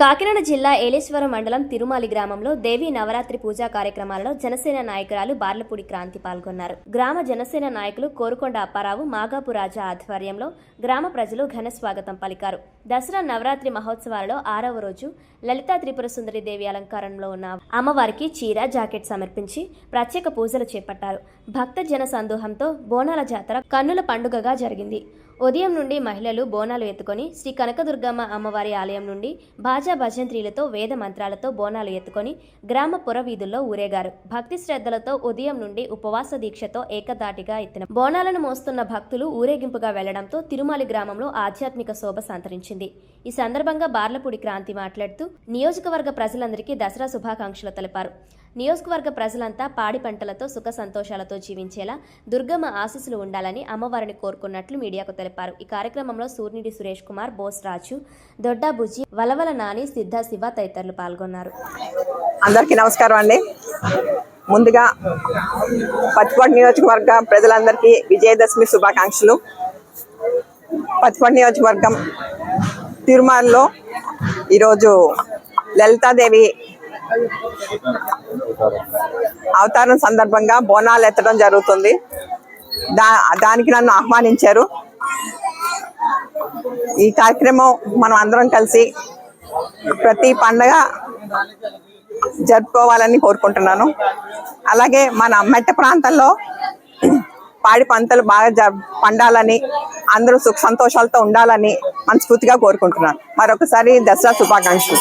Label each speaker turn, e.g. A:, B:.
A: కాకినాడ జిల్లా ఏలేశ్వరం మండలం తిరుమాలి గ్రామంలో దేవి నవరాత్రి పూజా కార్యక్రమాలలో జనసేన నాయకురాలు బార్లపూడి క్రాంతి పాల్గొన్నారు. గ్రామ జనసేన నాయకులు కోరుకొండ అప్పారావు మాగాపు రాజా ఆధ్వర్యంలో గ్రామ ప్రజలు ఘన స్వాగతం పలికారు. దసరా నవరాత్రి మహోత్సవాలలో ఆరవ రోజు లలితా త్రిపుర సుందరి దేవి అలంకారంలో ఉన్న అమ్మవారికి చీర జాకెట్ సమర్పించి ప్రత్యేక పూజలు చేపట్టారు. భక్త జన సందోహంతో బోనాల జాతర కన్నుల పండుగగా జరిగింది. ఉదయం నుండి మహిళలు బోనాలు ఎత్తుకొని శ్రీ కనకదుర్గమ్మ అమ్మవారి ఆలయం నుండి భాజా భజంత్రీలతో వేద మంత్రాలతో బోనాలు ఎత్తుకొని గ్రామ పురవీధుల్లో ఊరేగారు. భక్తి శ్రద్ధలతో ఉదయం నుండి ఉపవాస దీక్షతో ఏకదాటిగా ఎత్తిన బోనాలను మోస్తున్న భక్తులు ఊరేగింపుగా వెళ్ళడంతో తిరుమాలి గ్రామంలో ఆధ్యాత్మిక శోభ సంతరించింది. ఈ సందర్భంగా బార్లపూడి క్రాంతి మాట్లాడుతూ నియోజకవర్గ ప్రజలందరికీ దసరా శుభాకాంక్షలు తెలిపారు. నియోజకవర్గ ప్రజలంతా పాడి పంటలతో సుఖ సంతోషాలతో జీవించేలా దుర్గమ్మ ఆశీస్సులు ఉండాలని అమ్మవారిని కోరుకున్నట్లు మీడియాకు తెలిపారు. ఈ కార్యక్రమంలో సూర్నిడి సురేష్ కుమార్ బోస్ రాజు దొడ్డా బుజ్జి వలవల నాని సిద్ధ శివ తదితరులు పాల్గొన్నారు.
B: అందరికీ నమస్కారం అండి. ముందుగా పత్తికొండ నియోజకవర్గ ప్రజలందరికీ విజయదశమి శుభాకాంక్షలు. పత్తికొండ నియోజకవర్గం తిరుమలలో ఈరోజు లలితాదేవి అవతారం సందర్భంగా బోనాలు ఎత్తడం జరుగుతుంది. దా దానికి నన్ను ఆహ్వానించారు. ఈ కార్యక్రమం మనం అందరం కలిసి ప్రతి పండగ జరుపుకోవాలని కోరుకుంటున్నాను. అలాగే మన మెట్ట ప్రాంతంలో పాడి పంటలు బాగా జ పండాలని అందరూ సుఖ సంతోషాలతో ఉండాలని మనస్ఫూర్తిగా కోరుకుంటున్నాను. మరొకసారి దసరా శుభాకాంక్షలు.